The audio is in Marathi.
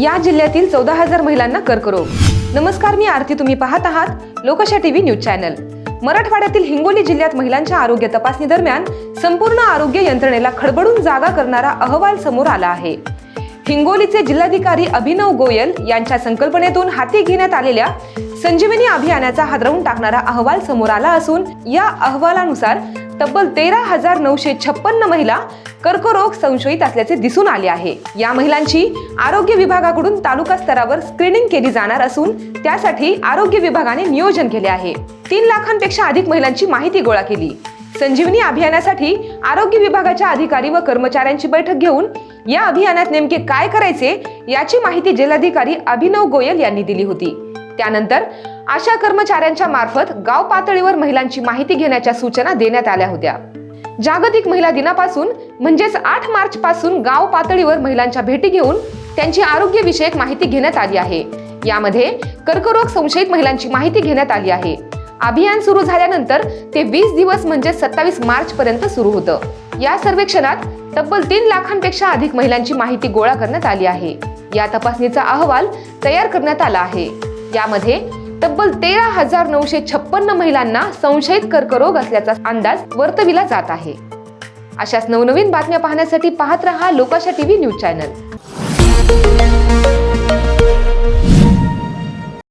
या जिल्ह्यातील चौदा हजार महिलांना कर्करोग. नमस्कार मी आरती. तुम्ही पाहत आहात लोकशा टीव्ही न्यूज चॅनल. मराठवाड्यातील हिंगोली जिल्ह्यात महिलांच्या आरोग्य तपासणी दरम्यान संपूर्ण आरोग्य यंत्रणेला खडबडून जागा करणारा अहवाल समोर आला आहे. हिंगोलीचे जिल्हाधिकारी अभिनव गोयल यांच्या संकल्पनेतून हाती घेण्यात आलेल्या संजीवनी अभियानाचा हादरवून टाकणारा अहवाल समोर आला असून या अहवालानुसार तब्बल तेरा हजार नऊशे छप्पन्न महिला कर्करोग संशयित असल्याचे दिसून आले आहे. या महिलांची आरोग्य विभागाकडून तालुका स्तरावर स्क्रीनिंग केली जाणार असून त्यासाठी आरोग्य विभागाने नियोजन केले आहे. तीन लाखांपेक्षा अधिक महिलांची माहिती गोळा केली. संजीवनी अभियानासाठी आरोग्य विभागाच्या अधिकारी व कर्मचाऱ्यांची बैठक घेऊन या अभियानात नेमके काय करायचे याची माहिती जिल्हाधिकारी अभिनव गोयल यांनी दिली होती. त्यानंतर आशा कर्मचाऱ्यांच्या मार्फत गाव पातळीवर महिलांची माहिती घेण्याच्या सूचना देण्यात आल्या होत्या. जागतिक महिला दिनापासून म्हणजेच आठ मार्च पासून गाव पातळीवर महिलांच्या भेटी घेऊन त्यांची आरोग्य विषयक माहिती घेण्यात आली आहे. यामध्ये कर्करोग संशयित महिलांची माहिती घेण्यात आली आहे. अभियान सुरू झाल्यानंतर ते वीस दिवस म्हणजे सत्तावीस मार्च पर्यंत सुरू होतं. या सर्वेक्षणात तब्बल तीन लाखांपेक्षा अधिक महिलांची माहिती गोळा करण्यात आली आहे. या तपासणीचा अहवाल तयार करण्यात आला आहे. यामध्ये तब्बल तेरा हजार नऊशे छप्पन्न महिलांना संशयित कर्करोग असल्याचा अंदाज वर्तविला जात आहे. अशाच नवनवीन बातम्या पाहण्यासाठी पाहत रहा लोकाशा टीव्ही न्यूज चॅनल.